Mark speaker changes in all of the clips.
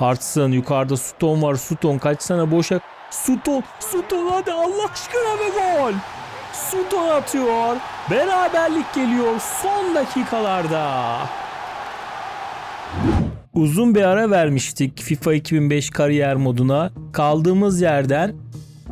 Speaker 1: Artsın yukarıda Sutton var. Sutton kaçsana boşa. Sutton, Sutton hadi Allah aşkına ve gol. Sutton atıyor. Beraberlik geliyor son dakikalarda. Uzun bir ara vermiştik FIFA 2005 kariyer moduna. Kaldığımız yerden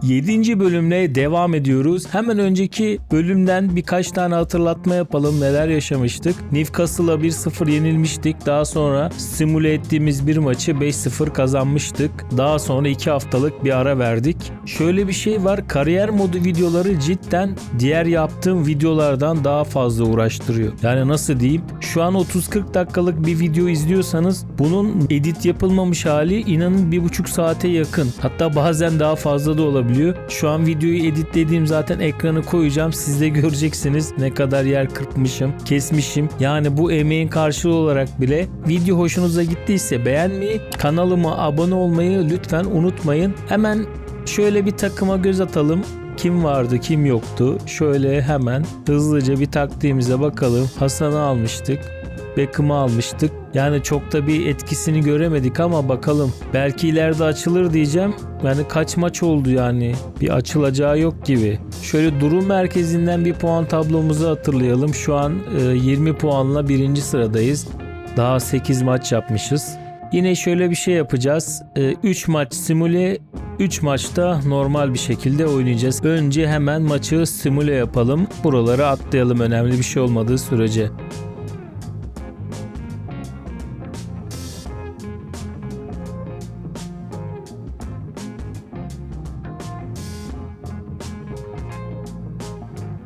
Speaker 1: 7. bölümle devam ediyoruz. Hemen önceki bölümden birkaç tane hatırlatma yapalım. Neler yaşamıştık? Newcastle'a 1-0 yenilmiştik. Daha sonra simüle ettiğimiz bir maçı 5-0 kazanmıştık. Daha sonra 2 haftalık bir ara verdik. Şöyle bir şey var. Kariyer modu videoları cidden diğer yaptığım videolardan daha fazla uğraştırıyor. Yani nasıl diyeyim? Şu an 30-40 dakikalık bir video izliyorsanız bunun edit yapılmamış hali inanın 1,5 saate yakın. Hatta bazen daha fazla da olabiliyor. Şu an videoyu editlediğim zaten ekranı koyacağım. Siz de göreceksiniz ne kadar yer kırpmışım, kesmişim. Yani bu emeğin karşılığı olarak bile video hoşunuza gittiyse beğenmeyi, kanalıma abone olmayı lütfen unutmayın. Hemen şöyle bir takıma göz atalım. Kim vardı kim yoktu? Şöyle hemen hızlıca bir taktiğimize bakalım. Hasan'ı almıştık. Beckham'ı almıştık. Yani çok da bir etkisini göremedik ama bakalım. Belki ileride açılır diyeceğim. Yani kaç maç oldu yani. Bir açılacağı yok gibi. Şöyle durum merkezinden bir puan tablomuzu hatırlayalım. Şu an e, 20 puanla birinci sıradayız. Daha 8 maç yapmışız. Yine şöyle bir şey yapacağız. 3 maç simüle 3 maçta normal bir şekilde oynayacağız. Önce hemen maçı simüle yapalım. Buraları atlayalım önemli bir şey olmadığı sürece.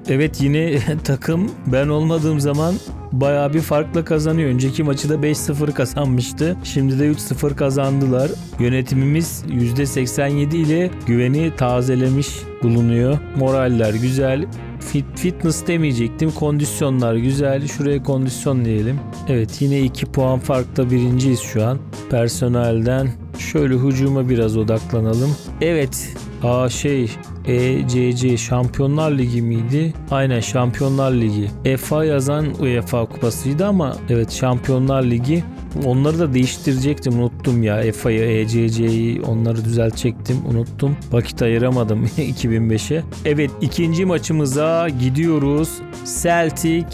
Speaker 1: Evet yine takım ben olmadığım zaman bayağı bir farkla kazanıyor. Önceki maçı da 5-0 kazanmıştı. Şimdi de 3-0 kazandılar. Yönetimimiz %87 ile güveni tazelemiş bulunuyor. Moraller güzel. Fit, fitness demeyecektim. Kondisyonlar güzel. Şuraya kondisyon diyelim. Evet yine 2 puan farkla birinciyiz şu an. Personelden şöyle hücuma biraz odaklanalım. Evet. Aa şey ECC Şampiyonlar Ligi miydi? Aynen Şampiyonlar Ligi. EFA yazan UEFA kupasıydı ama evet Şampiyonlar Ligi. Onları da değiştirecektim unuttum ya. EFA'yı, ECC'yi onları düzeltecektim unuttum. Vakit ayıramadım 2005'e. Evet ikinci maçımıza gidiyoruz. Celtic.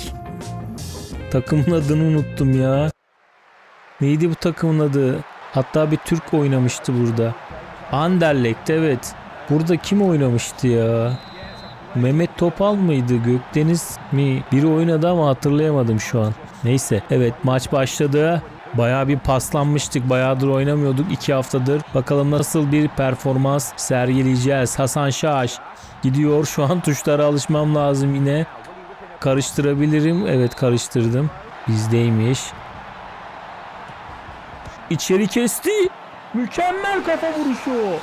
Speaker 1: Takımın adını unuttum ya. Neydi bu takımın adı? Hatta bir Türk oynamıştı burada. Anderlecht evet. Burada kim oynamıştı ya? Mehmet Topal mıydı? Gökdeniz mi? Biri oynadı ama hatırlayamadım şu an. Neyse. Evet maç başladı. Bayağı bir paslanmıştık. Bayağıdır oynamıyorduk. iki haftadır. Bakalım nasıl bir performans sergileyeceğiz. Hasan Şaş gidiyor. Şu an tuşlara alışmam lazım yine. Karıştırabilirim. Evet karıştırdım. Bizdeymiş. İçeri kesti. Mükemmel kafa vuruşu.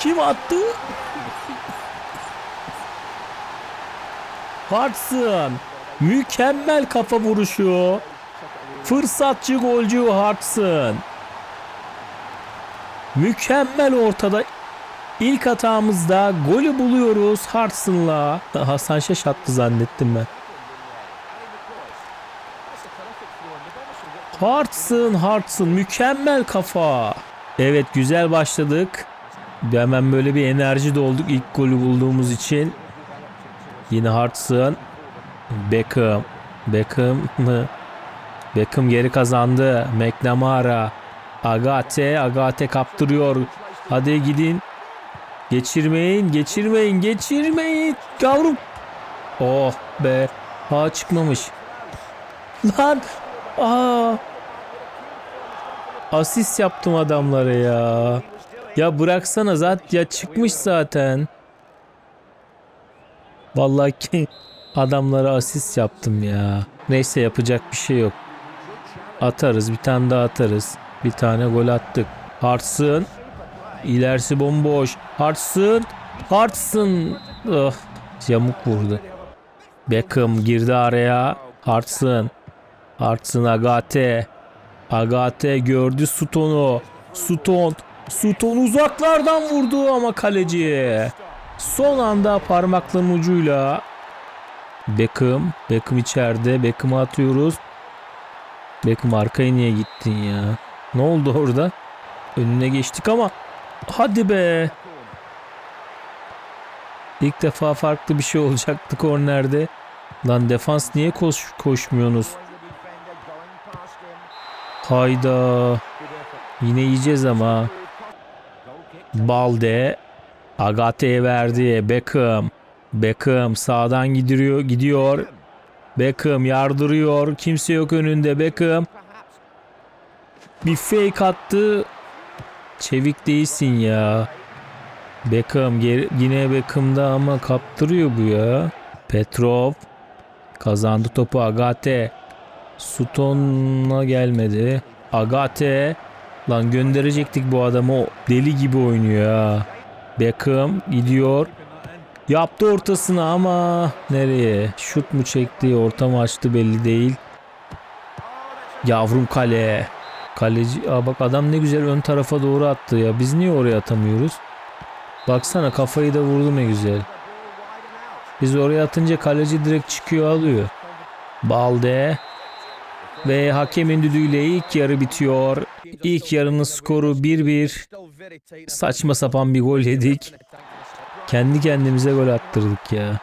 Speaker 1: Kim attı? Hartson. Mükemmel kafa vuruşu. Fırsatçı golcü Hartson. Mükemmel ortada. İlk hatamızda golü buluyoruz Hartson'la. Hasan Şaş attı zannettim ben. Hartson, Hartson mükemmel kafa. Evet güzel başladık. Hemen böyle bir enerji dolduk ilk golü bulduğumuz için. Yine Hartson. Beckham. Beckham mı? Beckham geri kazandı. McNamara. Agate. Agate kaptırıyor. Hadi gidin. Geçirmeyin. Geçirmeyin. Geçirmeyin. Yavrum. Oh be. Ha çıkmamış. Lan. Aa. Asist yaptım adamlara ya. Ya bıraksana zaten ya çıkmış zaten. Vallahi ki adamlara asist yaptım ya. Neyse yapacak bir şey yok. Atarız bir tane daha atarız. Bir tane gol attık. Hartsın. İlerisi bomboş. Hartsın. Hartsın. Oh, yamuk vurdu. Beckham girdi araya. Hartsın. Hartsın Agate. Agate gördü Suton'u. Suton. Suton uzaklardan vurdu ama kaleci. Son anda parmakların ucuyla Beckham. Beckham içeride. Beckham'ı atıyoruz. Beckham arkaya niye gittin ya? Ne oldu orada? Önüne geçtik ama hadi be. İlk defa farklı bir şey olacaktı kornerde. Lan defans niye koş koşmuyorsunuz? Hayda. Yine yiyeceğiz ama. Balde. Agate'ye verdi. Beckham. Beckham sağdan gidiyor. gidiyor. Beckham yardırıyor. Kimse yok önünde. Beckham. Bir fake attı. Çevik değilsin ya. Beckham yine Beckham'da ama kaptırıyor bu ya. Petrov kazandı topu Agate. Suton'a gelmedi. Agate lan gönderecektik bu adamı. O Deli gibi oynuyor ya. Beckham gidiyor. Yaptı ortasını ama nereye? Şut mu çekti, orta mı açtı belli değil. Yavrum kale. Kaleci, aa bak adam ne güzel ön tarafa doğru attı ya. Biz niye oraya atamıyoruz? Baksana kafayı da vurdu ne güzel. Biz oraya atınca kaleci direkt çıkıyor alıyor. Balde ve hakemin düdüğüyle ilk yarı bitiyor. İlk yarının skoru 1-1. Saçma sapan bir gol yedik. Kendi kendimize gol attırdık ya.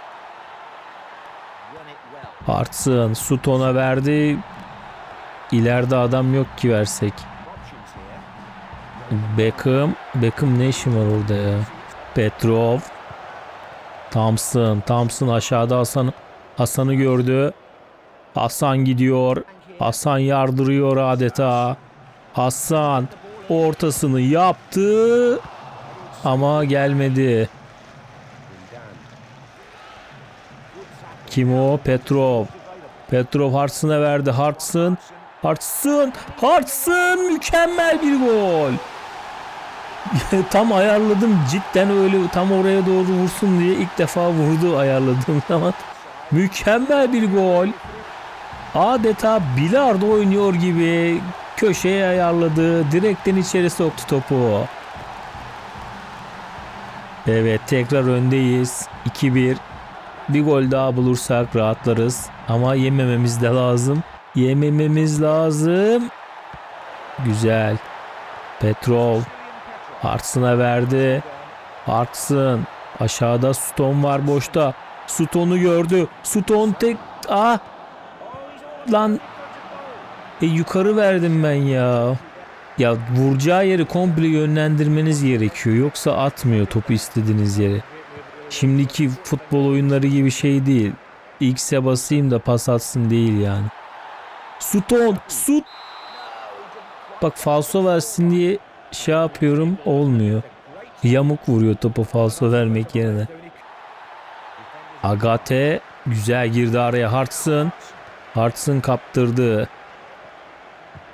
Speaker 1: Artsın. Suton'a verdi. İleride adam yok ki versek. Beckham. Beckham ne işin var orada ya? Petrov. Thompson. Thompson aşağıda Hasan Hasan'ı gördü. Hasan gidiyor. Hasan yardırıyor adeta. Hasan ortasını yaptı ama gelmedi. Kim o? Petrov. Petrov Hartson'a verdi. Hartson. Hartson. Hartson mükemmel bir gol. tam ayarladım cidden öyle tam oraya doğru vursun diye ilk defa vurdu ayarladığım zaman. Mükemmel bir gol. Adeta bilardo oynuyor gibi köşeye ayarladı. Direkten içeri soktu topu. Evet tekrar öndeyiz. 2-1. Bir gol daha bulursak rahatlarız. Ama yemememiz de lazım. Yemememiz lazım. Güzel. Petrol. Hartson'a verdi. Hartson. Aşağıda Sutton var boşta. Sutton'u gördü. Sutton tek... Ah! Lan... E yukarı verdim ben ya. Ya vuracağı yeri komple yönlendirmeniz gerekiyor. Yoksa atmıyor topu istediğiniz yere. Şimdiki futbol oyunları gibi şey değil. X'e basayım da pas atsın değil yani. Sutton, Sut. Bak falso versin diye şey yapıyorum olmuyor. Yamuk vuruyor topu falso vermek yerine. Agate güzel girdi araya Hartson. Hartson kaptırdı.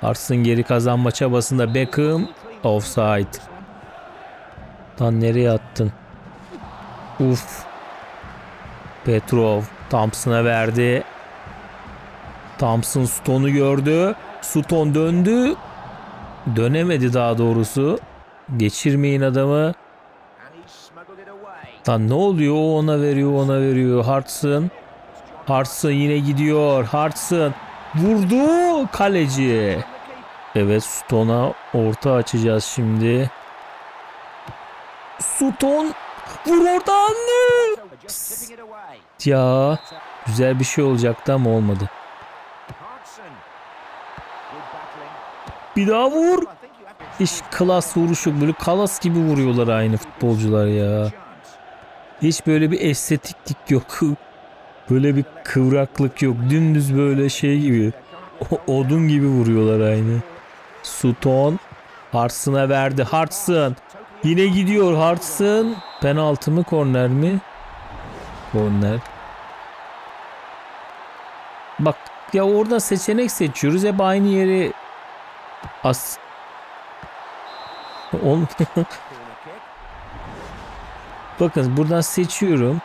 Speaker 1: Hartson geri kazanma çabasında Beckham offside. Lan nereye attın? Uf. Petrov Thompson'a verdi. Thompson Stone'u gördü. Stone döndü. Dönemedi daha doğrusu. Geçirmeyin adamı. Lan ne oluyor? O ona veriyor, ona veriyor. Hartson. Hartson yine gidiyor. Hartson vurdu kaleci. Evet Stone'a orta açacağız şimdi. Sutton vur oradan. Ya güzel bir şey olacaktı ama olmadı. Bir daha vur. İş klas vuruşu böyle kalas gibi vuruyorlar aynı futbolcular ya. Hiç böyle bir estetiklik yok. Böyle bir kıvraklık yok. Dümdüz böyle şey gibi. O- Odun gibi vuruyorlar aynı. Sutton Hartson'a verdi. Hartson yine gidiyor Hartson. Penaltı mı korner mi? Korner. Bak ya orada seçenek seçiyoruz. Hep aynı yeri as Bakın buradan seçiyorum.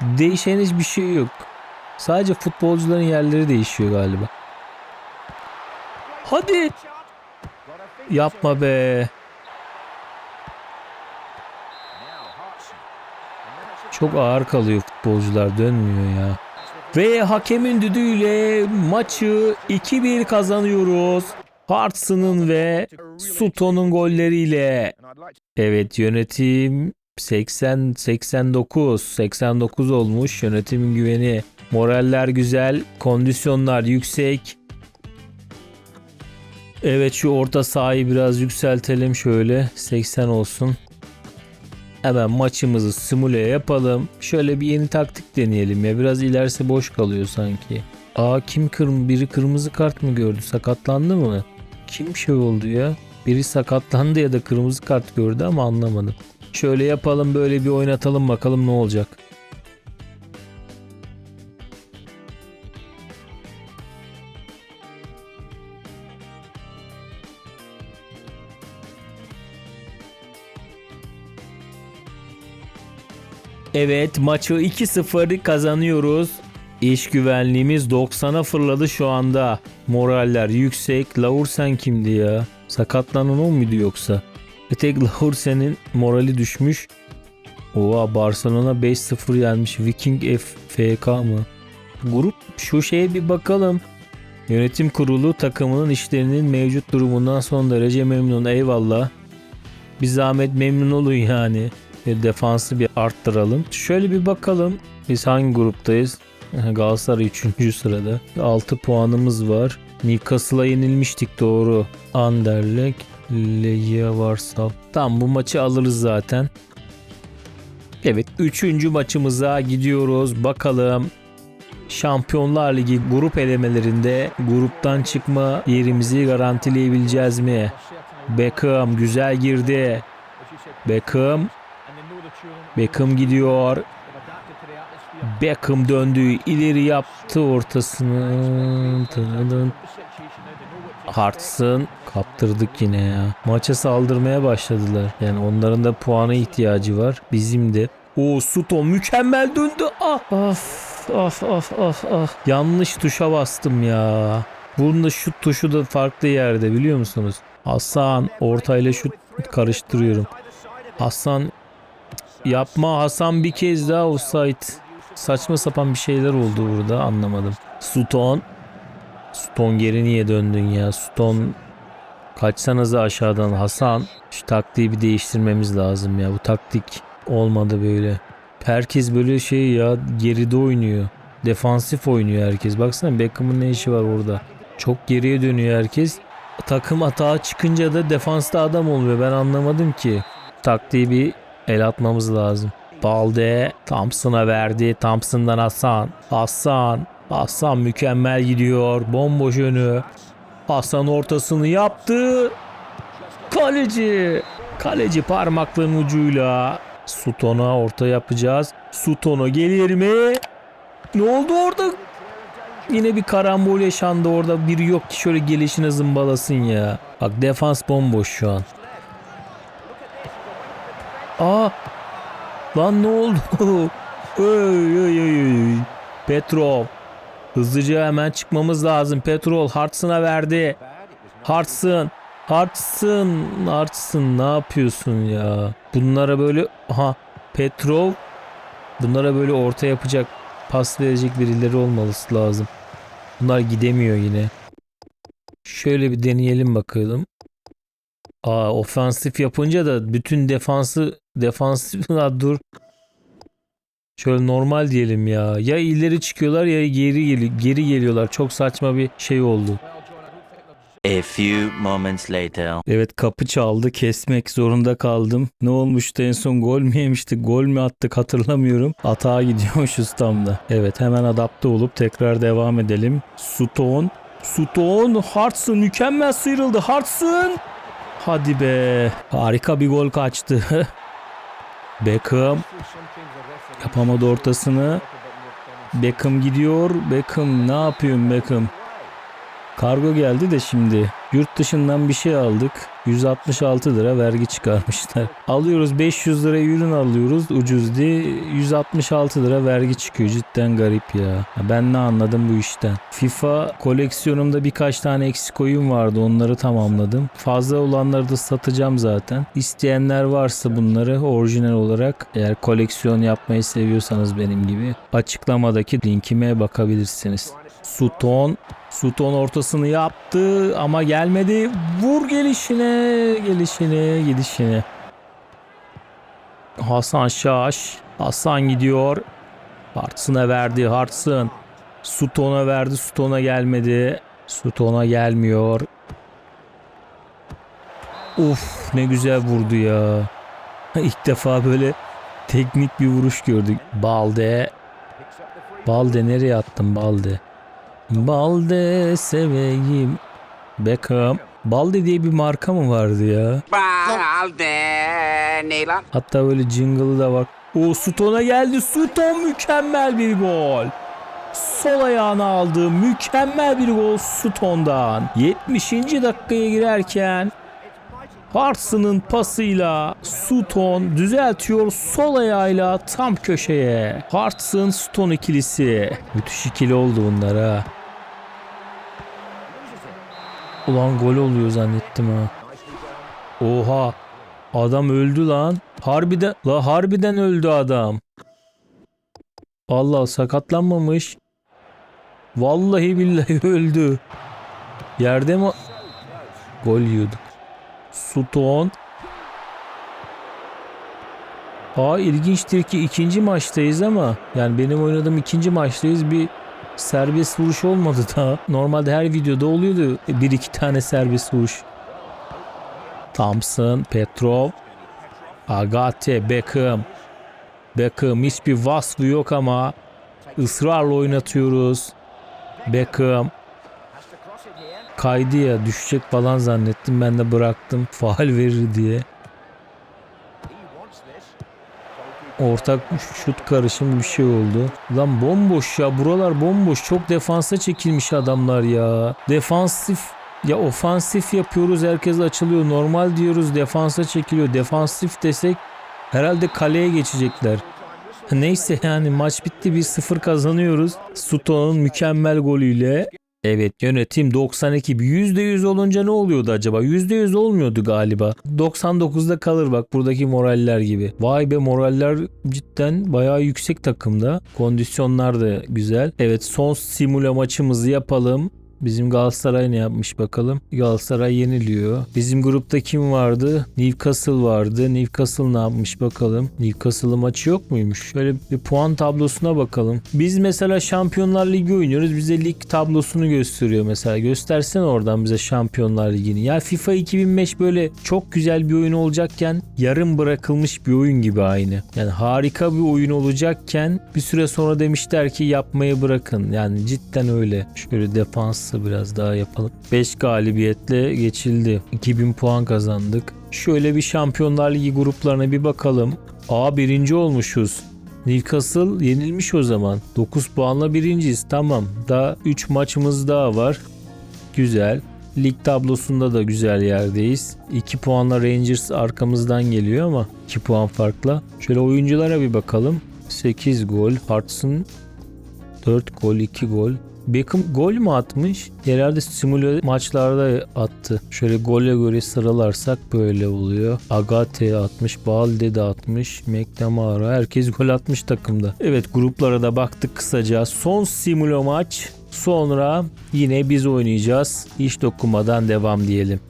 Speaker 1: Değişen hiçbir şey yok. Sadece futbolcuların yerleri değişiyor galiba. Hadi. Yapma be. Çok ağır kalıyor futbolcular dönmüyor ya. Ve hakemin düdüğüyle maçı 2-1 kazanıyoruz. Hartson'un ve Sutton'un golleriyle Evet yönetim 80 89 89 olmuş. Yönetimin güveni. Moraller güzel, kondisyonlar yüksek. Evet şu orta sahayı biraz yükseltelim şöyle 80 olsun. Hemen maçımızı simüle yapalım. Şöyle bir yeni taktik deneyelim ya. Biraz ilerisi boş kalıyor sanki. Aa kim kırm biri kırmızı kart mı gördü? Sakatlandı mı? Kim şey oldu ya? Biri sakatlandı ya da kırmızı kart gördü ama anlamadım. Şöyle yapalım böyle bir oynatalım bakalım ne olacak. Evet maçı 2-0 kazanıyoruz. İş güvenliğimiz 90'a fırladı şu anda. Moraller yüksek. Laursen kimdi ya? Sakatlanan o muydu yoksa? Bir tek Laursen'in morali düşmüş. Oha Barcelona 5-0 yenmiş. Viking FFK mı? Grup şu şeye bir bakalım. Yönetim kurulu takımının işlerinin mevcut durumundan son derece memnun. Eyvallah. Bir zahmet memnun olun yani. Bir defansı bir arttıralım. Şöyle bir bakalım. Biz hangi gruptayız? Galatasaray 3. sırada. 6 puanımız var. Newcastle'a yenilmiştik doğru. Anderlecht, Legia Varsal. Tamam bu maçı alırız zaten. Evet 3. maçımıza gidiyoruz. Bakalım Şampiyonlar Ligi grup elemelerinde gruptan çıkma yerimizi garantileyebileceğiz mi? Beckham güzel girdi. Beckham Beckham gidiyor. Beckham döndü. ileri yaptı ortasını. Hartson kaptırdık yine ya. Maça saldırmaya başladılar. Yani onların da puana ihtiyacı var. Bizim de. O Suto mükemmel döndü. Ah of of of of of. Yanlış tuşa bastım ya. Bunun da şut tuşu da farklı yerde biliyor musunuz? Hasan ortayla şut karıştırıyorum. Hasan yapma Hasan bir kez daha offside. Saçma sapan bir şeyler oldu burada anlamadım. Sutton. Sutton geri niye döndün ya? Sutton kaçsanıza aşağıdan Hasan. Şu taktiği bir değiştirmemiz lazım ya. Bu taktik olmadı böyle. Herkes böyle şey ya geride oynuyor. Defansif oynuyor herkes. Baksana Beckham'ın ne işi var orada. Çok geriye dönüyor herkes. Takım atağa çıkınca da defansta adam olmuyor. Ben anlamadım ki. Taktiği bir el atmamız lazım. Balde Thompson'a verdi. Thompson'dan Hasan. Hasan. Hasan mükemmel gidiyor. Bomboş önü. Hasan ortasını yaptı. Kaleci. Kaleci parmakların ucuyla. Suton'a orta yapacağız. Suton'a gelir mi? Ne oldu orada? Yine bir karambol yaşandı orada. Biri yok ki şöyle gelişine zımbalasın ya. Bak defans bomboş şu an. Aa Lan ne oldu? Öy. Petrov. Hızlıca hemen çıkmamız lazım. Petrol Hartson'a verdi. Hartson. Hartson. Hartson ne yapıyorsun ya? Bunlara böyle aha Petrov bunlara böyle orta yapacak pas verecek birileri olması lazım. Bunlar gidemiyor yine. Şöyle bir deneyelim bakalım. Aa ofansif yapınca da bütün defansı defansif Ha, dur. Şöyle normal diyelim ya. Ya ileri çıkıyorlar ya geri geli geri geliyorlar. Çok saçma bir şey oldu.
Speaker 2: A few moments later.
Speaker 1: Evet kapı çaldı. Kesmek zorunda kaldım. Ne olmuştu en son gol mü yemiştik? Gol mü attık hatırlamıyorum. Atağa gidiyormuşuz tam da. Evet hemen adapte olup tekrar devam edelim. Sutton. Sutton. Hartson mükemmel sıyrıldı. Hartson. Hadi be. Harika bir gol kaçtı. Beckham yapamadı ortasını. Beckham gidiyor. Beckham ne yapıyorsun Beckham? Kargo geldi de şimdi. Yurt dışından bir şey aldık. 166 lira vergi çıkarmışlar. Alıyoruz 500 liraya ürün alıyoruz ucuz diye 166 lira vergi çıkıyor. Cidden garip ya. Ben ne anladım bu işten. FIFA koleksiyonumda birkaç tane eksik oyun vardı. Onları tamamladım. Fazla olanları da satacağım zaten. İsteyenler varsa bunları orijinal olarak eğer koleksiyon yapmayı seviyorsanız benim gibi açıklamadaki linkime bakabilirsiniz. Sutton Sutton ortasını yaptı ama gelmedi. Vur gelişine, gelişine, gidişine. Hasan Şaş. Hasan gidiyor. Hartson'a verdi. Hartson. Sutton'a verdi. Sutton'a gelmedi. Sutton'a gelmiyor. Uf ne güzel vurdu ya. İlk defa böyle teknik bir vuruş gördük. Balde. Balde nereye attın Balde? Balde seveyim. Beckham. Balde diye bir marka mı vardı ya?
Speaker 3: Balde ne lan?
Speaker 1: Hatta böyle jingle'ı da var. O Sutton'a geldi. Sutton mükemmel bir gol. Sol ayağına aldı. Mükemmel bir gol Sutton'dan. 70. dakikaya girerken Hartson'ın pasıyla Sutton düzeltiyor sol ayağıyla tam köşeye. Hartson Sutton ikilisi. Müthiş ikili oldu bunlar ha. Ulan gol oluyor zannettim ha. Oha. Adam öldü lan. Harbiden la harbiden öldü adam. Allah sakatlanmamış. Vallahi billahi öldü. Yerde mi? Gol yiyorduk. Sutton. Aa ilginçtir ki ikinci maçtayız ama yani benim oynadığım ikinci maçtayız bir serbest vuruş olmadı daha. Normalde her videoda oluyordu bir iki tane serbest vuruş. Thompson, Petrov, Agate, Beckham. Beckham hiçbir vasfı yok ama ısrarla oynatıyoruz. Beckham kaydı ya düşecek falan zannettim ben de bıraktım faal verir diye. Ortak şut karışım bir şey oldu. Lan bomboş ya buralar bomboş. Çok defansa çekilmiş adamlar ya. Defansif ya ofansif yapıyoruz herkes açılıyor. Normal diyoruz defansa çekiliyor. Defansif desek herhalde kaleye geçecekler. Neyse yani maç bitti 1-0 kazanıyoruz. Sutton'un mükemmel golüyle. Evet yönetim 92 %100 olunca ne oluyordu acaba? %100 olmuyordu galiba. 99'da kalır bak buradaki moraller gibi. Vay be moraller cidden bayağı yüksek takımda. Kondisyonlar da güzel. Evet son simüle maçımızı yapalım. Bizim Galatasaray ne yapmış bakalım. Galatasaray yeniliyor. Bizim grupta kim vardı? Newcastle vardı. Newcastle ne yapmış bakalım. Newcastle'ın maçı yok muymuş? Şöyle bir puan tablosuna bakalım. Biz mesela Şampiyonlar Ligi oynuyoruz. Bize lig tablosunu gösteriyor mesela. Göstersen oradan bize Şampiyonlar Ligi'ni. Ya FIFA 2005 böyle çok güzel bir oyun olacakken yarım bırakılmış bir oyun gibi aynı. Yani harika bir oyun olacakken bir süre sonra demişler ki yapmayı bırakın. Yani cidden öyle. Şöyle defans biraz daha yapalım. 5 galibiyetle geçildi. 2000 puan kazandık. Şöyle bir Şampiyonlar Ligi gruplarına bir bakalım. A birinci olmuşuz. Newcastle yenilmiş o zaman. 9 puanla birinciyiz. Tamam. Daha 3 maçımız daha var. Güzel. Lig tablosunda da güzel yerdeyiz. 2 puanla Rangers arkamızdan geliyor ama 2 puan farkla. Şöyle oyunculara bir bakalım. 8 gol. Hartson 4 gol 2 gol. Beckham gol mü atmış? Herhalde simüle maçlarda attı. Şöyle gole göre sıralarsak böyle oluyor. Agate atmış, Balde de atmış, McNamara herkes gol atmış takımda. Evet gruplara da baktık kısaca. Son simüle maç. Sonra yine biz oynayacağız. Hiç dokunmadan devam diyelim.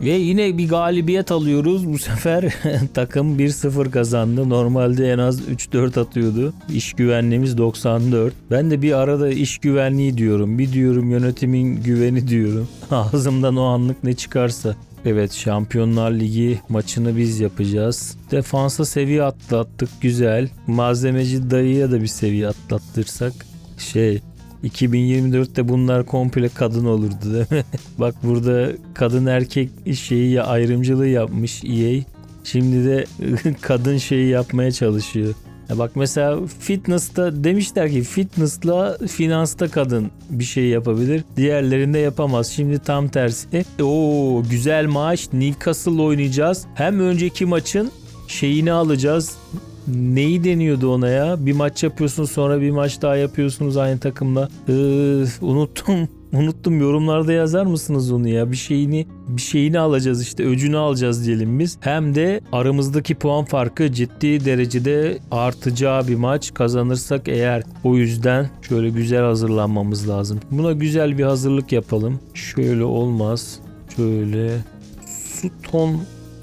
Speaker 1: Ve yine bir galibiyet alıyoruz. Bu sefer takım 1-0 kazandı. Normalde en az 3-4 atıyordu. İş güvenliğimiz 94. Ben de bir arada iş güvenliği diyorum. Bir diyorum yönetimin güveni diyorum. Ağzımdan o anlık ne çıkarsa. Evet Şampiyonlar Ligi maçını biz yapacağız. Defansa seviye atlattık güzel. Malzemeci dayıya da bir seviye atlattırsak. Şey 2024'te bunlar komple kadın olurdu değil mi? Bak burada kadın erkek şeyi ya ayrımcılığı yapmış EA. Şimdi de kadın şeyi yapmaya çalışıyor. Ya bak mesela fitness'ta demişler ki fitness'la finansta kadın bir şey yapabilir. Diğerlerinde yapamaz. Şimdi tam tersi. Oo güzel maç. Newcastle oynayacağız. Hem önceki maçın şeyini alacağız. Neyi deniyordu ona ya? Bir maç yapıyorsunuz sonra bir maç daha yapıyorsunuz aynı takımla. Üf, unuttum. Unuttum yorumlarda yazar mısınız onu ya? Bir şeyini bir şeyini alacağız işte öcünü alacağız diyelim biz. Hem de aramızdaki puan farkı ciddi derecede artacağı bir maç kazanırsak eğer o yüzden şöyle güzel hazırlanmamız lazım. Buna güzel bir hazırlık yapalım. Şöyle olmaz. Şöyle Sutton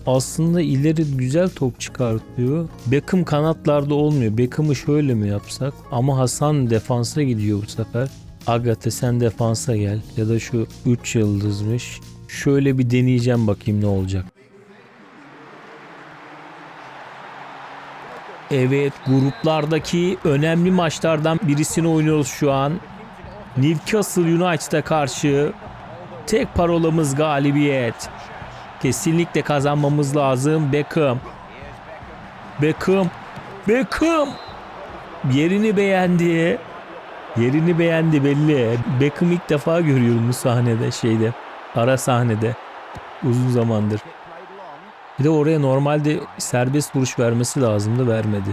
Speaker 1: aslında ileri güzel top çıkartıyor. Beckham kanatlarda olmuyor. Beckham'ı şöyle mi yapsak? Ama Hasan defansa gidiyor bu sefer. Agate sen defansa gel. Ya da şu 3 yıldızmış. Şöyle bir deneyeceğim bakayım ne olacak. Evet gruplardaki önemli maçlardan birisini oynuyoruz şu an. Newcastle United'a karşı tek parolamız galibiyet. Kesinlikle kazanmamız lazım. Beckham. Beckham. Beckham. Yerini beğendi. Yerini beğendi belli. Beckham ilk defa görüyorum bu sahnede şeyde. Ara sahnede. Uzun zamandır. Bir de oraya normalde serbest vuruş vermesi lazımdı vermedi.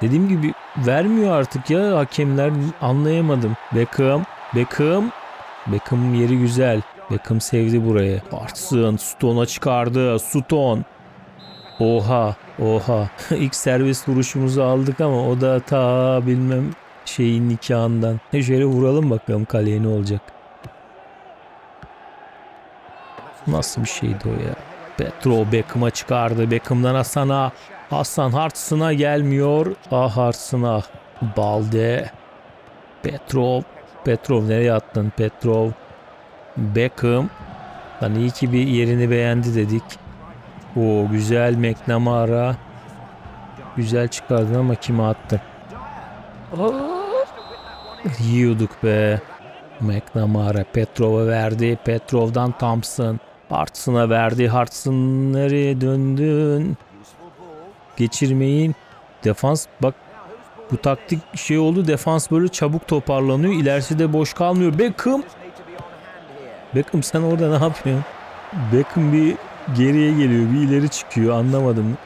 Speaker 1: Dediğim gibi vermiyor artık ya hakemler anlayamadım. Beckham. Beckham. Beckham'ın yeri güzel. Beckham sevdi burayı. Artsın. Stone'a çıkardı. Stone. Oha. Oha. İlk serbest vuruşumuzu aldık ama o da ta bilmem şeyin nikahından. Şöyle vuralım bakalım kaleye ne olacak. Nasıl bir şeydi o ya? Petro Beckham'a çıkardı. Beckham'dan Hasan'a. Hasan Hartson'a gelmiyor. Ah Hartson ah. Balde. Petrov. Petrov nereye attın? Petrov. Beckham. Lan iyi ki bir yerini beğendi dedik. O güzel McNamara. Güzel çıkardın ama kime attın? Yiyorduk be. McNamara Petrov'a verdi. Petrov'dan Thompson. Hartson'a verdi. Hartson nereye döndün? Geçirmeyin. Defans bak bu taktik şey oldu. Defans böyle çabuk toparlanıyor. İlerisi de boş kalmıyor. Beckham. Beckham sen orada ne yapıyorsun? Beckham bir geriye geliyor. Bir ileri çıkıyor. Anlamadım.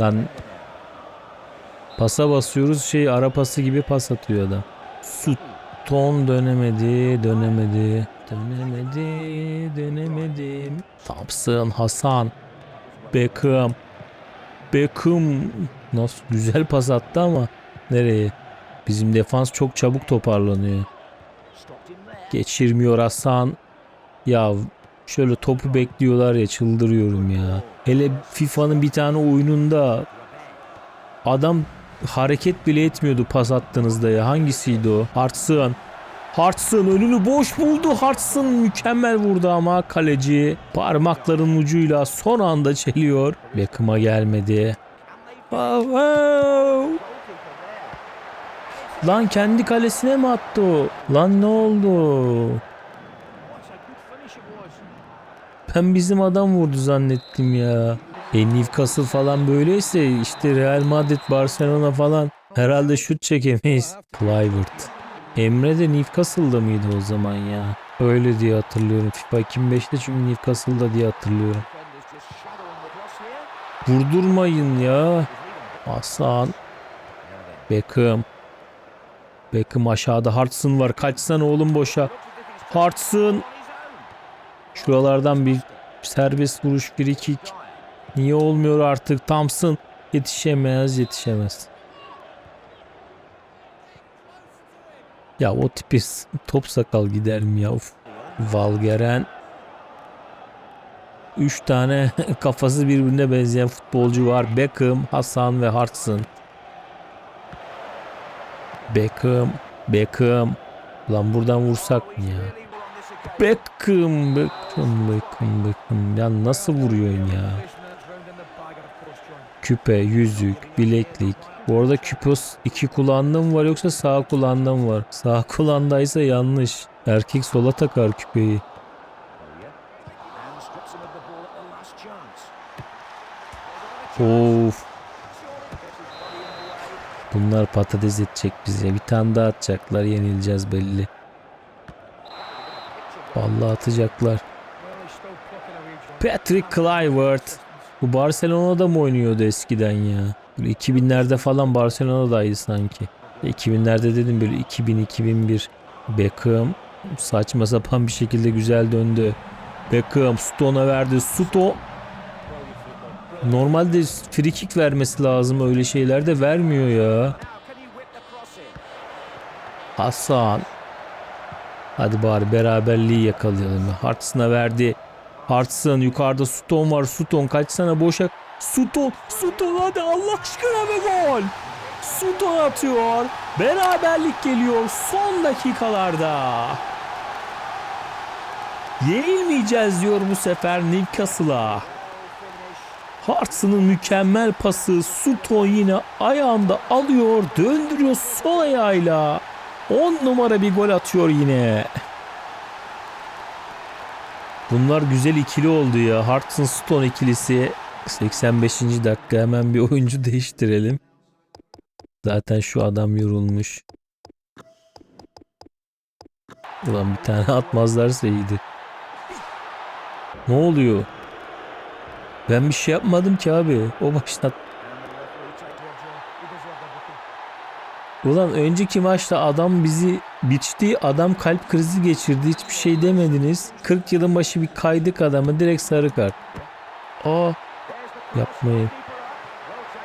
Speaker 1: Lan pasa basıyoruz. Şey ara pası gibi pas atıyor adam. Sutton dönemedi. Dönemedi. Dönemedi. Dönemedi. Thompson. Hasan. Beckham. Beckham nasıl güzel pas attı ama nereye? Bizim defans çok çabuk toparlanıyor. Geçirmiyor Hasan. Ya şöyle topu bekliyorlar ya çıldırıyorum ya. Hele FIFA'nın bir tane oyununda adam hareket bile etmiyordu pas attığınızda ya. Hangisiydi o? Hartson. Hartson önünü boş buldu. Hartson mükemmel vurdu ama kaleci parmakların ucuyla son anda çeliyor. Beckham'a gelmedi. Lan kendi kalesine mi attı o? Lan ne oldu? Ben bizim adam vurdu zannettim ya. E Newcastle falan böyleyse işte Real Madrid, Barcelona falan herhalde şut çekemeyiz. Clivert. Emre de Newcastle'da mıydı o zaman ya? Öyle diye hatırlıyorum. FIFA 2005'te çünkü Newcastle'da diye hatırlıyorum. Vurdurmayın ya. Hasan. Beckham. Beckham aşağıda. Hartson var. Kaçsana oğlum boşa. Hartson. Şuralardan bir serbest vuruş bir iki. Niye olmuyor artık? Thompson yetişemez yetişemez. Ya o tipi top sakal gider mi ya? Uf. Valgeren. Üç tane kafası birbirine benzeyen futbolcu var. Beckham, Hasan ve Hartson. Beckham, Beckham. Lan buradan vursak mı ya? Beckham, Beckham, Beckham, Beckham. Ya nasıl vuruyorsun ya? Küpe, yüzük, bileklik. Bu arada küpos iki kulağında mı var yoksa sağ kulağında mı var? Sağ kulağındaysa yanlış. Erkek sola takar küpeyi. Of. Bunlar patates edecek bize. Bir tane daha atacaklar. Yenileceğiz belli. Vallahi atacaklar. Patrick Kluivert. Bu Barcelona'da mı oynuyordu eskiden ya? Böyle 2000'lerde falan Barcelona'daydı sanki. 2000'lerde dedim böyle 2000-2001 Beckham saçma sapan bir şekilde güzel döndü. Beckham Stone'a verdi. Sto Normalde free kick vermesi lazım öyle şeyler de vermiyor ya. Hasan. Hadi bari beraberliği yakalayalım. Hartson'a verdi. Hartson yukarıda Sutton var. Sutton kaçsana boşa. Sutton. Sutton hadi Allah aşkına be gol. Sutton atıyor. Beraberlik geliyor son dakikalarda. Yenilmeyeceğiz diyor bu sefer Newcastle'a. Hartson'ın mükemmel pası Sutton yine ayağında alıyor döndürüyor sol ayağıyla 10 numara bir gol atıyor yine. Bunlar güzel ikili oldu ya. Hartson Stone ikilisi 85. dakika hemen bir oyuncu değiştirelim. Zaten şu adam yorulmuş. Ulan bir tane atmazlarsa iyiydi. Ne oluyor? Ben bir şey yapmadım ki abi. O başlat. Ulan önceki maçta adam bizi biçti. Adam kalp krizi geçirdi. Hiçbir şey demediniz. 40 yılın başı bir kaydık adamı. Direkt sarı kart. Aa. Yapmayın.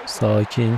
Speaker 1: Sakin.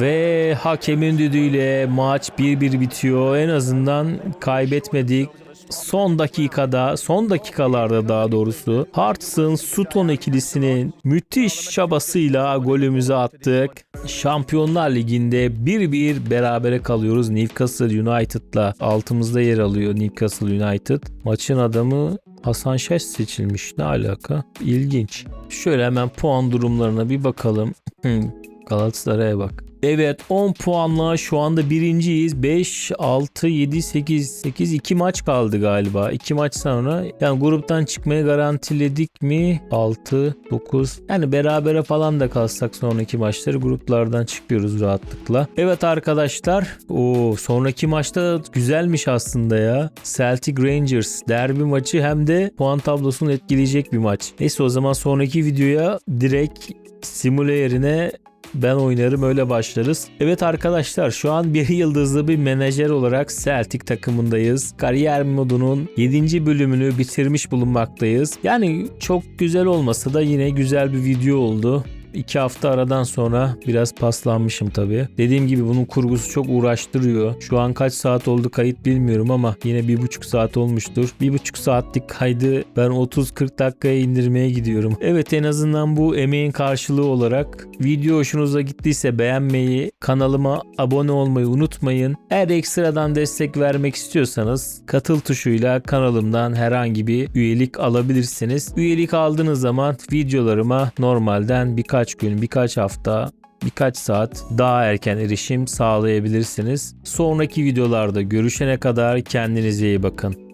Speaker 1: Ve hakemin düdüğüyle maç 1-1 bitiyor. En azından kaybetmedik. Son dakikada, son dakikalarda daha doğrusu Harts'ın Sutton ikilisinin müthiş çabasıyla golümüzü attık. Şampiyonlar Ligi'nde 1-1 berabere kalıyoruz Newcastle United'la. Altımızda yer alıyor Newcastle United. Maçın adamı Hasan Şaş seçilmiş. Ne alaka? İlginç. Şöyle hemen puan durumlarına bir bakalım. Hmm, Galatasaray'a bak. Evet 10 puanla şu anda birinciyiz. 5, 6, 7, 8, 8 2 maç kaldı galiba. 2 maç sonra yani gruptan çıkmayı garantiledik mi? 6, 9 yani berabere falan da kalsak sonraki maçları gruplardan çıkıyoruz rahatlıkla. Evet arkadaşlar o sonraki maçta güzelmiş aslında ya. Celtic Rangers derbi maçı hem de puan tablosunu etkileyecek bir maç. Neyse o zaman sonraki videoya direkt simüle yerine ben oynarım öyle başlarız. Evet arkadaşlar şu an bir yıldızlı bir menajer olarak Celtic takımındayız. Kariyer modunun 7. bölümünü bitirmiş bulunmaktayız. Yani çok güzel olmasa da yine güzel bir video oldu. 2 hafta aradan sonra biraz paslanmışım tabii. Dediğim gibi bunun kurgusu çok uğraştırıyor. Şu an kaç saat oldu kayıt bilmiyorum ama yine bir buçuk saat olmuştur. Bir buçuk saatlik kaydı ben 30-40 dakikaya indirmeye gidiyorum. Evet en azından bu emeğin karşılığı olarak video hoşunuza gittiyse beğenmeyi, kanalıma abone olmayı unutmayın. Eğer ekstradan destek vermek istiyorsanız katıl tuşuyla kanalımdan herhangi bir üyelik alabilirsiniz. Üyelik aldığınız zaman videolarıma normalden birkaç gün, birkaç hafta birkaç saat daha erken erişim sağlayabilirsiniz. Sonraki videolarda görüşene kadar kendinize iyi bakın.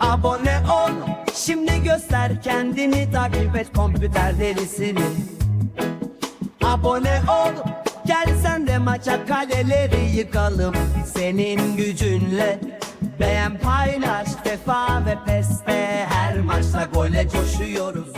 Speaker 4: Abone ol Şimdi göster kendini takip et kompüter delisini Abone ol Gel sen de maça kaleleri yıkalım. Senin gücünle Beğen paylaş Vefa ve peste. Her maçta gole coşuyoruz